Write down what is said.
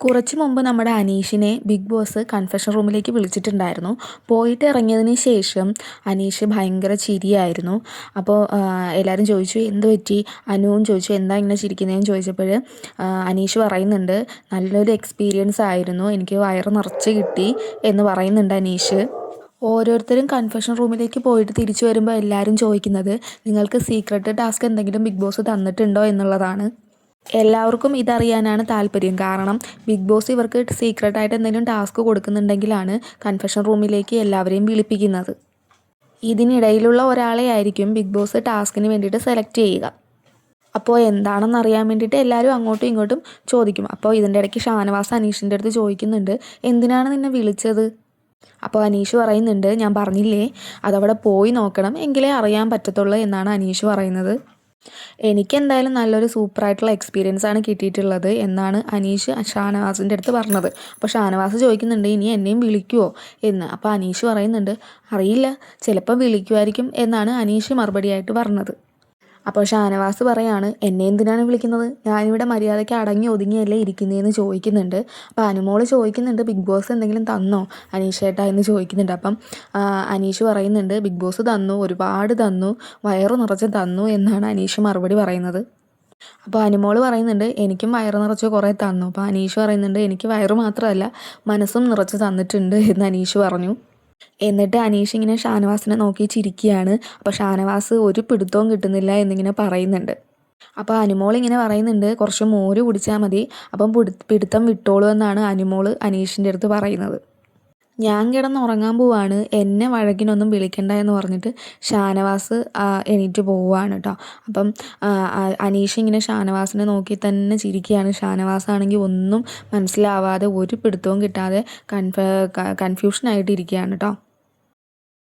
കുറച്ച് മുമ്പ് നമ്മുടെ അനീഷിനെ ബിഗ് ബോസ് കൺഫെഷൻ റൂമിലേക്ക് വിളിച്ചിട്ടുണ്ടായിരുന്നു. പോയിട്ട് ഇറങ്ങിയതിന് ശേഷം അനീഷ് ഭയങ്കര ചിരിയായിരുന്നു. അപ്പോൾ എല്ലാവരും ചോദിച്ചു എന്ത് പറ്റി? അനുവും ചോദിച്ചു എന്താ ഇങ്ങനെ ചിരിക്കുന്നതെന്ന്? ചോദിച്ചപ്പോൾ അനീഷ് പറയുന്നുണ്ട് നല്ലൊരു എക്സ്പീരിയൻസ് ആയിരുന്നു. എനിക്ക് വയറ് നിറച്ച് കിട്ടി എന്ന് പറയുന്നുണ്ട് അനീഷ്. ഓരോരുത്തരും കൺഫെഷൻ റൂമിലേക്ക് പോയിട്ട് തിരിച്ചു വരുമ്പോൾ എല്ലാവരും ചോദിക്കുന്നത് നിങ്ങൾക്ക് സീക്രട്ട് ടാസ്ക് എന്തെങ്കിലും ബിഗ് ബോസ് തന്നിട്ടുണ്ടോ? എന്നുള്ളതാണ്. എല്ലാവർക്കും ഇതറിയാനാണ് താല്പര്യം. കാരണം ബിഗ് ബോസ് ഇവർക്ക് സീക്രട്ടായിട്ട് എന്തെങ്കിലും ടാസ്ക് കൊടുക്കുന്നുണ്ടെങ്കിലാണ് കൺഫെഷൻ റൂമിലേക്ക് എല്ലാവരെയും വിളിപ്പിക്കുന്നത്. ഇതിനിടയിലുള്ള ഒരാളെ ആയിരിക്കും ബിഗ് ബോസ് ടാസ്കിന് വേണ്ടിയിട്ട് സെലക്ട് ചെയ്യുക. അപ്പോൾ എന്താണെന്ന് അറിയാൻ വേണ്ടിയിട്ട് എല്ലാവരും അങ്ങോട്ടും ഇങ്ങോട്ടും ചോദിക്കും. അപ്പോൾ ഇതിന്റെ ഇടയ്ക്ക് ഷാനവാസ് അനീഷിന്റെ അടുത്ത് ചോദിക്കുന്നുണ്ട് എന്തിനാണ് നിന്നെ വിളിച്ചത്? അപ്പോൾ അനീഷ് പറയുന്നുണ്ട് ഞാൻ പറഞ്ഞില്ലേ അതവിടെ പോയി നോക്കണം എങ്കിലേ അറിയാൻ പറ്റത്തുള്ളൂ എന്നാണ് അനീഷ് പറയുന്നത്. എനിക്കെന്തായാലും നല്ലൊരു സൂപ്പറായിട്ടുള്ള എക്സ്പീരിയൻസ് ആണ് കിട്ടിയിട്ടുള്ളത് എന്നാണ് അനീഷ് ഷാനവാസിന്റെ അടുത്ത് പറഞ്ഞത്. അപ്പോൾ ഷാനവാസ് ചോദിക്കുന്നുണ്ട് ഇനി എന്നെയും വിളിക്കുമോ എന്ന്. അപ്പോൾ അനീഷ് പറയുന്നുണ്ട് അറിയില്ല ചിലപ്പോൾ വിളിക്കുമായിരിക്കും എന്നാണ് അനീഷ് മറുപടിയായിട്ട് പറഞ്ഞത്. അപ്പോൾ ഷാനവാസ് പറയാണ് എന്നെ എന്തിനാണ് വിളിക്കുന്നത്? ഞാനിവിടെ മര്യാദയ്ക്ക് അടങ്ങി ഒതുങ്ങിയല്ലേ ഇരിക്കുന്നതെന്ന് ചോദിക്കുന്നുണ്ട്. അപ്പോൾ അനുമോൾ ചോദിക്കുന്നുണ്ട് ബിഗ് ബോസ് എന്തെങ്കിലും തന്നോ? അനീഷേട്ടാ എന്ന് ചോദിക്കുന്നുണ്ട്. അപ്പം അനീഷ് പറയുന്നുണ്ട് ബിഗ് ബോസ് തന്നു ഒരുപാട് തന്നു വയറു നിറച്ച് തന്നു എന്നാണ് അനീഷ് മറുപടി പറയുന്നത്. അപ്പോൾ അനുമോൾ പറയുന്നുണ്ട് എനിക്കും വയറ് നിറച്ച് കുറേ തന്നു. അപ്പോൾ അനീഷ് പറയുന്നുണ്ട് എനിക്ക് വയറ് മാത്രമല്ല മനസ്സും നിറച്ച് തന്നിട്ടുണ്ട് എന്ന് അനീഷ് പറഞ്ഞു. എന്നിട്ട് അനീഷ് ഇങ്ങനെ ഷാനവാസിനെ നോക്കി ചിരിക്കുകയാണ്. അപ്പോൾ ഷാനവാസ് ഒരു പിടുത്തവും കിട്ടുന്നില്ല എന്നിങ്ങനെ പറയുന്നുണ്ട്. അപ്പോൾ അനുമോൾ ഇങ്ങനെ പറയുന്നുണ്ട് കുറച്ച് മോര് കുടിച്ചാൽ മതി. അപ്പം പിടുത്തം വിട്ടോളൂ എന്നാണ് അനുമോൾ അനീഷിന്റെ അടുത്ത് പറയുന്നത്. ഞാൻ കിടന്ന് ഉറങ്ങാൻ പോവാണ്. എന്നെ വഴക്കിനൊന്നും വിളിക്കണ്ട എന്ന് പറഞ്ഞിട്ട് ഷാനവാസ് എണീറ്റ് പോവുകയാണ് കേട്ടോ അപ്പം അനീഷ് ഇങ്ങനെ ഷാനവാസിനെ നോക്കി തന്നെ ചിരിക്കുകയാണ്. ഷാനവാസ് ആണെങ്കിൽ ഒന്നും മനസ്സിലാവാതെ ഒരു പിടുത്തവും കിട്ടാതെ കൺഫ കൺഫ്യൂഷനായിട്ട് ഇരിക്കുകയാണ് കേട്ടോ